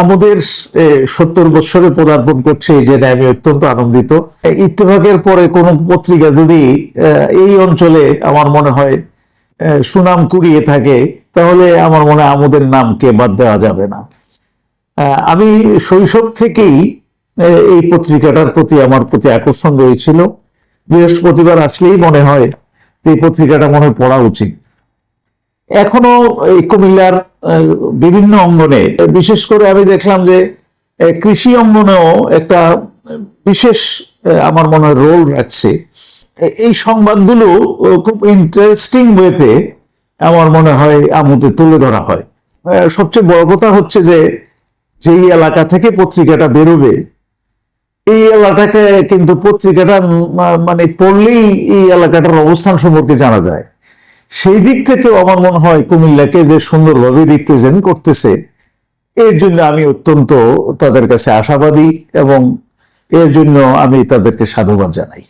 আমাদের সত্তর বৎসরে পদার্পণ করছে এই জেনে আমি অত্যন্ত আনন্দিত। ইত্তেফাকের পরে কোনো পত্রিকা যদি এই অঞ্চলে আমার মনে হয় সুনাম কুড়িয়ে থাকে, তাহলে আমার মনে হয় আমাদের নামকে বাদ দেওয়া যাবে না। আমি শৈশব থেকেই এই পত্রিকাটার প্রতি আমার প্রতি আকর্ষণ রয়েছিল। বৃহস্পতিবার আসলেই মনে হয় যে এই পত্রিকাটা মনে হয় পড়া উচিত। এখনও এই কুমিল্লার বিভিন্ন অঙ্গনে, বিশেষ করে আমি দেখলাম যে কৃষি অঙ্গনেও একটা বিশেষ আমার মনে হয় রোল রাখছে। এই সংবাদগুলো খুব ইন্টারেস্টিং ওয়েতে আমার মনে হয় আমুতে তুলে ধরা হয়। সবচেয়ে বড় কথা হচ্ছে যে, যেই এলাকা থেকে পত্রিকাটা বেরোবে, এই এলাকাটাকে কিন্তু পত্রিকাটা মানে পড়লেই এই এলাকাটার অবস্থান সম্পর্কে জানা যায়। সেই দিক থেকেও আমার মনে হয় কুমিল্লাকে যে সুন্দরভাবে রিপ্রেজেন্ট করতেছে, এর জন্য আমি অত্যন্ত তাদের কাছে আশাবাদী এবং এর জন্য আমি তাদেরকে সাধুবাদ জানাই।